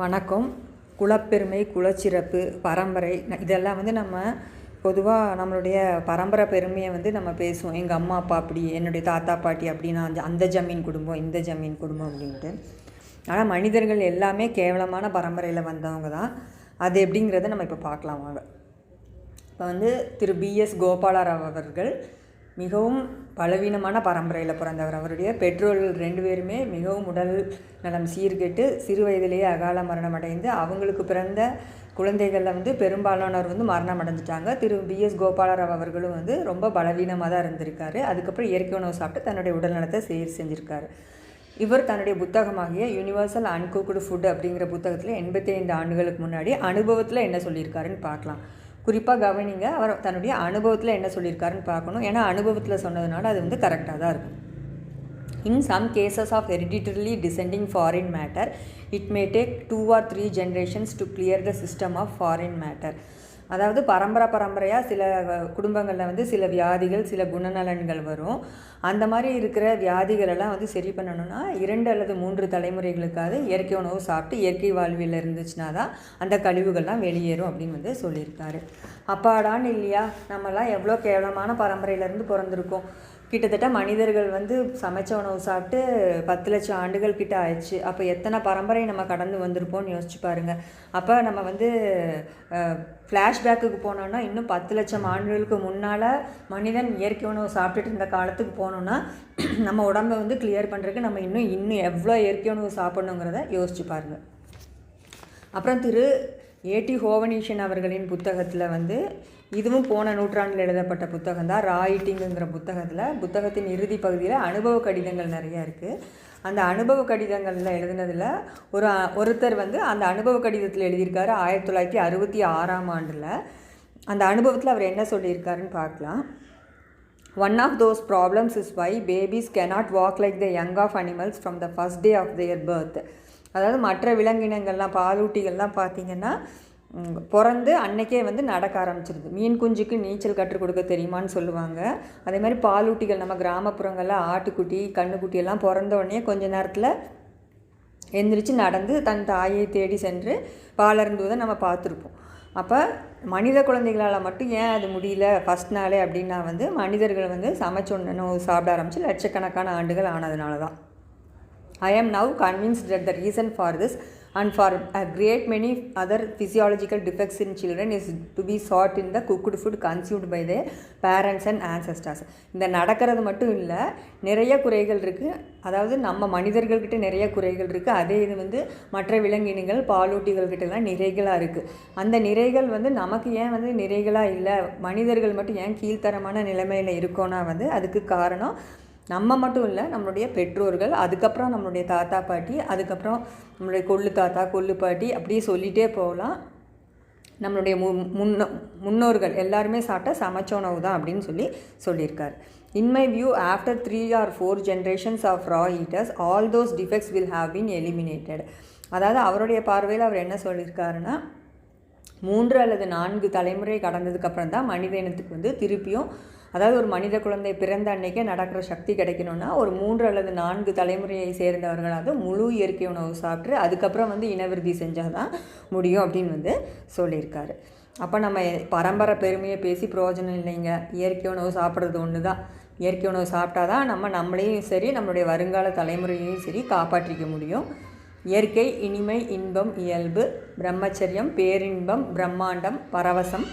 வணக்கம். குலப்பெருமை குலச்சிறப்பு பரம்பரை இதெல்லாம் வந்து நம்ம பொதுவாக நம்மளுடைய பரம்பரை பெருமையை வந்து நம்ம பேசுவோம். எங்கள் அம்மா அப்பா அப்படி என்னுடைய தாத்தா பாட்டி அப்படின்னா அந்த அந்த ஜமீன் குடும்பம் இந்த ஜமீன் குடும்பம் அப்படின்ட்டு. ஆனால் மனிதர்கள் எல்லாமே கேவலமான பரம்பரையில் வந்தவங்க தான். அது எப்படிங்கிறத நம்ம இப்போ பார்க்கலாம் வாங்க. இப்போ வந்து திரு பிஎஸ் கோபாலராவ் அவர்கள் மிகவும் பலவீனமான பரம்பரையில் பிறந்தவர். அவருடைய பெற்றோர்கள் ரெண்டு பேருமே மிகவும் உடல் நலம் சீர்கெட்டு சிறு வயதிலேயே அகால மரணம் அடைந்து அவங்களுக்கு பிறந்த குழந்தைகளில் வந்து பெரும்பாலானவர் வந்து மரணம் அடைஞ்சிட்டாங்க. திரு பி எஸ் கோபாலராவ் அவர்களும் வந்து ரொம்ப பலவீனமாக தான் இருந்திருக்காரு. அதுக்கப்புறம் இயற்கை உணவு சாப்பிட்டு தன்னுடைய உடல் நலத்தை சீர் செஞ்சுருக்காரு. இவர் தன்னுடைய புத்தகமாகிய யூனிவர்சல் அன்குக்குடு ஃபுட் அப்படிங்கிற புத்தகத்தில் எண்பத்தி ஐந்து ஆண்டுகளுக்கு முன்னாடி அனுபவத்தில் என்ன சொல்லியிருக்காருன்னு பார்க்கலாம். குறிப்பாக கவனிங்க அவர் தன்னுடைய அனுபவத்தில் என்ன சொல்லியிருக்காருன்னு பார்க்கணும் ஏன்னா அனுபவத்தில் சொன்னதுனால அது வந்து கரெக்டாக தான் இருக்கும் in some cases of hereditarily descending foreign matter it may take two or three generations to clear the system of foreign matter அதாவது பரம்பரை பரம்பரையாக சில குடும்பங்களில் வந்து சில வியாதிகள் சில குணநலன்கள் வரும். அந்த மாதிரி இருக்கிற வியாதிகளெல்லாம் வந்து சரி பண்ணணும்னா இரண்டு அல்லது மூன்று தலைமுறைகளுக்காவது இயற்கை உணவு சாப்பிட்டு இயற்கை வாழ்வியல் இருந்துச்சுன்னா தான் அந்த கழிவுகள்லாம் வெளியேறும் அப்படின்னு வந்து சொல்லியிருக்காரு. அப்பாடான்னு இல்லையா நம்மலாம் எவ்வளோ கேவலமான பரம்பரையிலேருந்து பிறந்திருக்கோம். கிட்டத்தட்ட மனிதர்கள் வந்து சமைச்ச உணவு சாப்பிட்டு பத்து லட்சம் ஆண்டுகள் கிட்ட ஆயிடுச்சு. அப்போ எத்தனை பரம்பரை நம்ம கடந்து வந்திருப்போம்னு யோசிச்சு பாருங்க. அப்போ நம்ம வந்து ஃப்ளாஷ்பேக்குக்கு போனோம்னா இன்னும் பத்து லட்சம் ஆண்டுகளுக்கு முன்னால் மனிதன் இயற்கை உணவு சாப்பிட்டுட்டு இருந்த காலத்துக்கு போனோன்னா நம்ம உடம்பை வந்து கிளியர் பண்ணுறதுக்கு நம்ம இன்னும் இன்னும் எவ்வளோ இயற்கை உணவு சாப்பிடணுங்கிறத யோசிச்சு பாருங்கள் அப்புறம் திரு ஏடி ஹோவனீஷன் அவர்களின் புத்தகத்தில் வந்து இதுவும் போன நூற்றாண்டில் எழுதப்பட்ட புத்தகம் தான் ராயிட்டிங்குங்கிற புத்தகத்தில் புத்தகத்தின் இறுதி பகுதியில் அனுபவ கடிதங்கள் நிறையா இருக்குது அந்த அனுபவ கடிதங்களில் எழுதினதில் ஒரு ஒருத்தர் வந்து அந்த அனுபவ கடிதத்தில் எழுதியிருக்காரு ஆயிரத்தி தொள்ளாயிரத்தி அறுபத்தி ஆறாம் ஆண்டில். அந்த அனுபவத்தில் அவர் என்ன சொல்லியிருக்காருன்னு பார்க்கலாம். One of those problems is why babies cannot walk like the young of animals from the first day of their birth அதாவது மற்ற விலங்கினங்கள்லாம் பாலூட்டிகள்லாம் பார்த்திங்கன்னா பிறந்து அன்னைக்கே வந்து நடக்க ஆரம்பிச்சிருது. மீன் குஞ்சுக்கு நீச்சல் கற்றுக் கொடுக்க தெரியுமான்னு சொல்லுவாங்க. அதே மாதிரி பாலூட்டிகள் நம்ம கிராமப்புறங்களில் ஆட்டுக்குட்டி கண்ணுக்குட்டி எல்லாம் பிறந்த உடனே கொஞ்ச நேரத்தில் எந்திரிச்சு நடந்து தன் தாயை தேடி சென்று பாலருந்துவதை நம்ம பார்த்துருப்போம். அப்போ மனித குழந்தைகளால் மட்டும் ஏன் அது முடியல? ஃபஸ்ட் நாளே அப்படின்னா வந்து மனிதர்கள் வந்து சமைச்சொன்னு சாப்பிட ஆரம்பித்து லட்சக்கணக்கான ஆண்டுகள் ஆனதுனால தான் I am now convinced that the reason for this and for a great many other physiological defects in children is to be sought in the cooked food consumed by their parents and ancestors. இந்த நடக்கிறது மட்டும் இல்லை நிறைய குறைகள் இருக்குது அதாவது நம்ம மனிதர்கள்கிட்ட நிறைய குறைகள் இருக்குது அதே இது வந்து மற்ற விலங்கினங்கள் பாலூட்டிகள்கிட்டலாம் நிறைகளாக இருக்குது அந்த நிறைகள் வந்து நமக்கு ஏன் வந்து நிறைகளாக இல்லை? மனிதர்கள் மட்டும் ஏன் கீழ்த்தரமான நிலைமையில் இருக்கோன்னா வந்து அதுக்கு காரணம் நம்ம மட்டும் இல்லை நம்மளுடைய பெற்றோர்கள் அதுக்கப்புறம் நம்மளுடைய தாத்தா பாட்டி அதுக்கப்புறம் நம்மளுடைய கொள்ளு தாத்தா கொள்ளு பாட்டி அப்படியே சொல்லிகிட்டே போகலாம். நம்மளுடைய மு முன்னோ முன்னோர்கள் எல்லாருமே சாப்பிட்ட சமைச்ச உணவு தான் அப்படின்னு சொல்லி சொல்லியிருக்கார். In my view after three or four generations of raw eaters all those defects will have been eliminated அதாவது அவருடைய பார்வையில் அவர் என்ன சொல்லியிருக்காருன்னா மூன்று அல்லது நான்கு தலைமுறை கடந்ததுக்கப்புறம் தான் மனித இனத்துக்கு வந்து திருப்பியும் அதாவது ஒரு மனித குழந்தை பிறந்த அன்னைக்கே நடக்கிற சக்தி கிடைக்கணும்னா ஒரு மூன்று அல்லது நான்கு தலைமுறையை சேர்ந்தவர்களாவது முழு இயற்கை உணவு சாப்பிட்டு அதுக்கப்புறம் வந்து இனவிருத்தி செஞ்சால் தான் முடியும் அப்படின்னு வந்து சொல்லியிருக்காரு. அப்போ நம்ம பரம்பரை பெருமையை பேசி பிரயோஜனம் இல்லைங்க. இயற்கை உணவு சாப்பிட்றது ஒன்று தான் இயற்கை உணவு சாப்பிட்டா தான் நம்ம நம்மளையும் சரி நம்மளுடைய வருங்கால தலைமுறையையும் சரி காப்பாற்றிக்க முடியும். இயற்கை இனிமை இன்பம் இயல்பு பிரம்மச்சரியம் பேரின்பம் பிரம்மாண்டம் பரவசம்